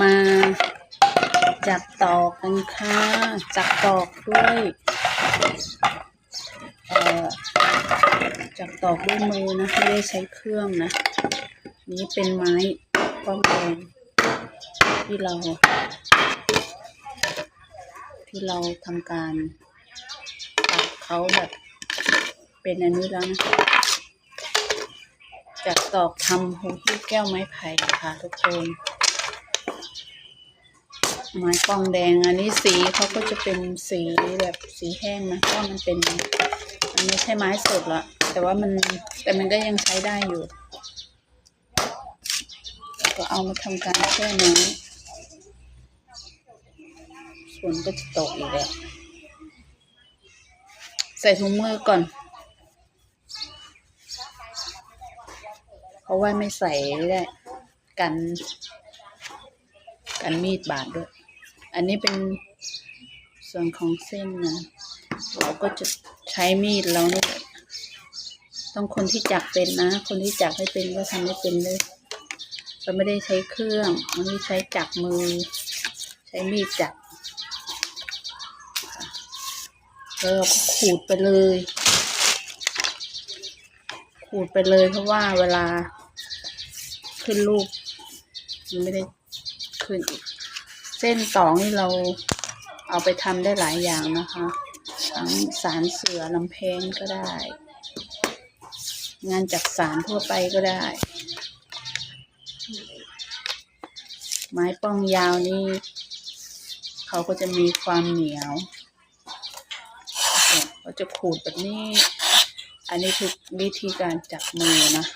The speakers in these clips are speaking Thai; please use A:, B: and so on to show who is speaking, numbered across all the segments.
A: มาจักตอกกันค่ะ จักตอกด้วยเอ่อจักตอกด้วยมือนะไม่ได้ใช้เครื่องนะ นี้เป็นไม้ป้องแดงที่เรา ที่เราทำการตัดเขาแบบเป็นอันนี้แล้วนะจากตอกทำหูหิ้วแก้วไม้ไผ่ค่ะทุกคน ไม้ปองแดงอันนี้สีเขาก็จะเป็นสีแบบสีแห้งนะเพราะมันเป็นมันไม่ใช่ไม้สดละแต่ว่ามันแต่มันก็ยังใช้ได้อยู่ ก็เอามาทำการแช่น้ำฝนก็จะตกอีกแล้วใส่ถุงมือก่อน เพราะว่าไม่ใส่ไม่ได้กันกันมีดบาดด้วย อันนี้เป็นส่วนของเส้นนะ เราก็จะใช้มีดเราเนี่ยต้องคนที่จักเป็นนะ คนที่จักไม่เป็นก็ทำไม่เป็นเลย เราไม่ได้ใช้เครื่องมันไม่ใช้จักมือ ใช้มีดจักแล้วเราก็ขูดไปเลย ขูดไปเลยเพราะว่าเวลาขึ้นรูปมันไม่ได้ขึ้นอีก เส้นตองนี่เราเอาไปทำได้หลายอย่างนะคะทั้งสารเสือลำเพงก็ได้ งานจักสารทั่วไปก็ได้ ไม้ป้องยาวนี่ เขาก็จะมีความเหนียว เขาจะขูดแบบนี้ อันนี้คือวิธีการจับมือนะ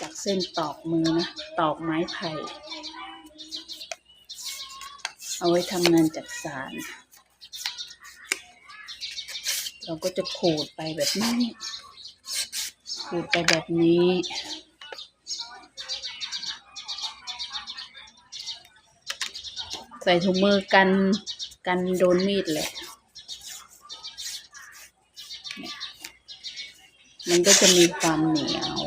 A: จากเส้นตอกมือนะ ตอกไม้ไผ่ เอาไว้ทำงานจักสาร เราก็จะขูดไปแบบนี้ ขูดไปแบบนี้ใส่ถุงมือกันกันโดนมีดแหละเนี่ยมันก็จะมีความเหนียว